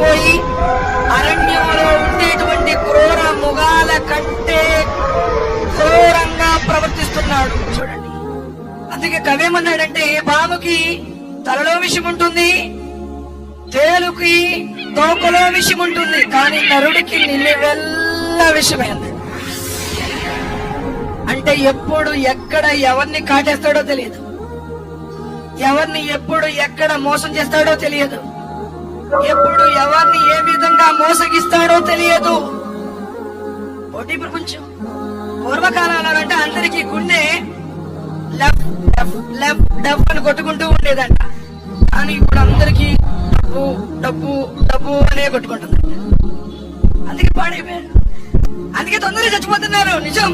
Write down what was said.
పోయి అరణ్యంలో ఉండేటువంటి క్రూర ముగాల కంటే క్రూరంగా ప్రవర్తిస్తున్నాడు. చూడండి. అందుకే కవేమన్నాడంటే బాబుకి తలలో విషయం ఉంటుంది తేలుకి తోకలో విషయం ఉంటుంది కానీ నరుడికి నిలువెల్ల విషయమే అంటే ఎప్పుడు ఎక్కడ ఎవరిని కాటేస్తాడో తెలియదు. ఎవరిని ఎప్పుడు ఎక్కడ మోసం చేస్తాడో తెలియదు. ఎప్పుడు ఎవరిని ఏ విధంగా మోసగిస్తాడో తెలియదు. పోటీ ప్రపంచం. పూర్వకాలంలో అంటే అందరికీ గుండె లెఫ్ట్ లెఫ్ట్ లెఫ్ట్ అని కొట్టుకుంటూ ఉండేదంట. కానీ ఇప్పుడు అందరికీ డబ్బు డబ్బు డబ్బు అనే కొట్టుకుంటుంది అందుకే పాడైపోయారు. అందుకే తొందరగా చచ్చిపోతున్నారు. నిజం.